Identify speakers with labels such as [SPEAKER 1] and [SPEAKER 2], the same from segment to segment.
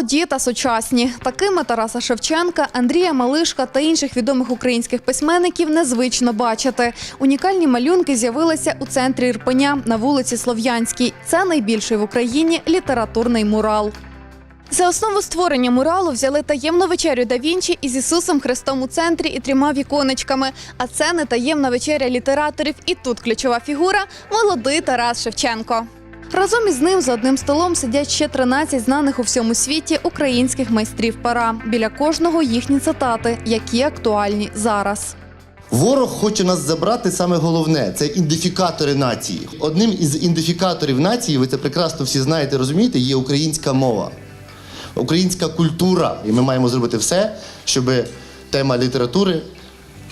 [SPEAKER 1] Молоді та сучасні. Такими Тараса Шевченка, Андрія Малишка та інших відомих українських письменників незвично бачити. Унікальні малюнки з'явилися у центрі Ірпеня на вулиці Слов'янській. Це найбільший в Україні літературний мурал. За основу створення муралу взяли таємну вечерю да Вінчі із Ісусом Христом у центрі і трьома віконечками. А це не таємна вечеря літераторів. І тут ключова фігура молодий Тарас Шевченко. Разом із ним за одним столом сидять ще 13 знаних у всьому світі українських майстрів пера. Біля кожного їхні цитати, які актуальні зараз.
[SPEAKER 2] Ворог хоче нас забрати саме головне це ідентифікатори нації. Одним із ідентифікаторів нації, ви це прекрасно всі знаєте, розумієте, є українська мова, українська культура. І ми маємо зробити все, щоб тема літератури,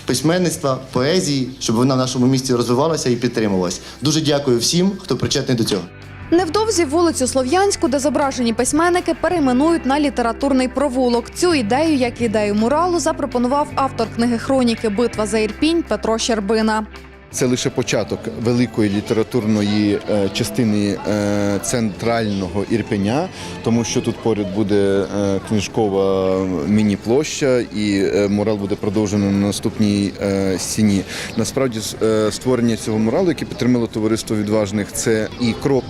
[SPEAKER 2] письменництва, поезії, щоб вона в нашому місті розвивалася і підтримувалась. Дуже дякую всім, хто причетний до цього.
[SPEAKER 1] Невдовзі вулицю Слов'янську, де зображені письменники, перейменують на літературний провулок. Цю ідею, як ідею муралу, запропонував автор книги хроніки Битва за Ірпінь Петро Щербина.
[SPEAKER 3] Це лише початок великої літературної е, частини е, центрального Ірпеня, тому що тут поряд буде е, книжкова міні-площа, і мурал буде продовжено на наступній стіні. Насправді, створення цього муралу, яке підтримало товариство відважних, це і крок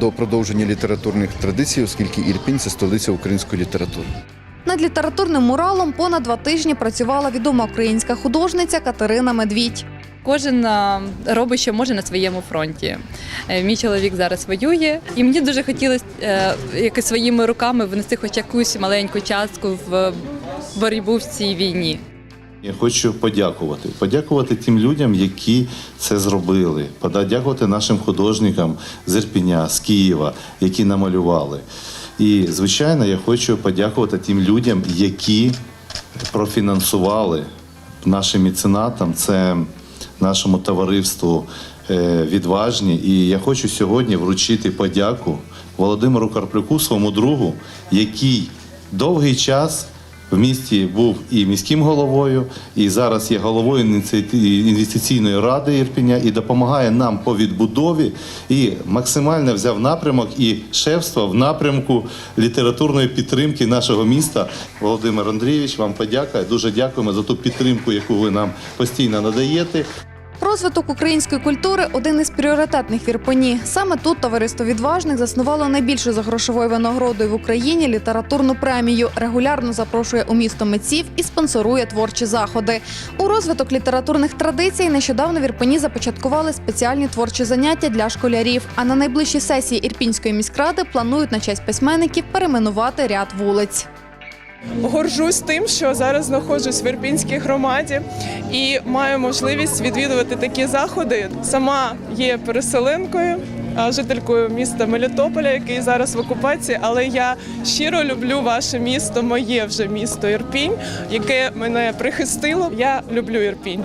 [SPEAKER 3] до продовження літературних традицій, оскільки Ірпінь це столиця української літератури.
[SPEAKER 1] Над літературним муралом понад два тижні працювала відома українська художниця Катерина Медвідь.
[SPEAKER 4] Кожен робить, що може на своєму фронті. Е, Мій чоловік зараз воює, і мені дуже хотілося е, якось своїми руками внести хоч якусь маленьку частку в боротьбу в цій війні.
[SPEAKER 5] Я хочу подякувати. Подякувати тим людям, які це зробили. Подякувати нашим художникам з Ірпіня, з Києва, які намалювали. І, звичайно, я хочу подякувати тим людям, які профінансували нашим меценатам, це нашому товариству е, відважні. І я хочу сьогодні вручити подяку Володимиру Карплюку, своєму другу, який довгий час в місті був і міським головою, і зараз є головою інвестиційної ради Ірпіня і допомагає нам по відбудові і максимально взяв напрямок і шефство в напрямку літературної підтримки нашого міста. Володимир Андрійович, вам подяка. Дуже дякуємо за ту підтримку, яку ви нам постійно надаєте.
[SPEAKER 1] Розвиток української культури один із пріоритетних в Ірпені. Саме тут товариство відважних заснувало найбільшу за грошовою винагородою в Україні літературну премію. Регулярно запрошує у місто митців і спонсорує творчі заходи. У розвиток літературних традицій нещодавно в Ірпені започаткували спеціальні творчі заняття для школярів. А на найближчій сесії Ірпінської міськради планують на честь письменників перейменувати ряд вулиць.
[SPEAKER 6] Горжусь тим, що зараз знаходжусь в Ірпінській громаді і маю можливість відвідувати такі заходи. Сама є переселенкою, жителькою міста Мелітополя, який зараз в окупації. Але я щиро люблю ваше місто, моє вже місто Ірпінь, яке мене прихистило. Я люблю Ірпінь.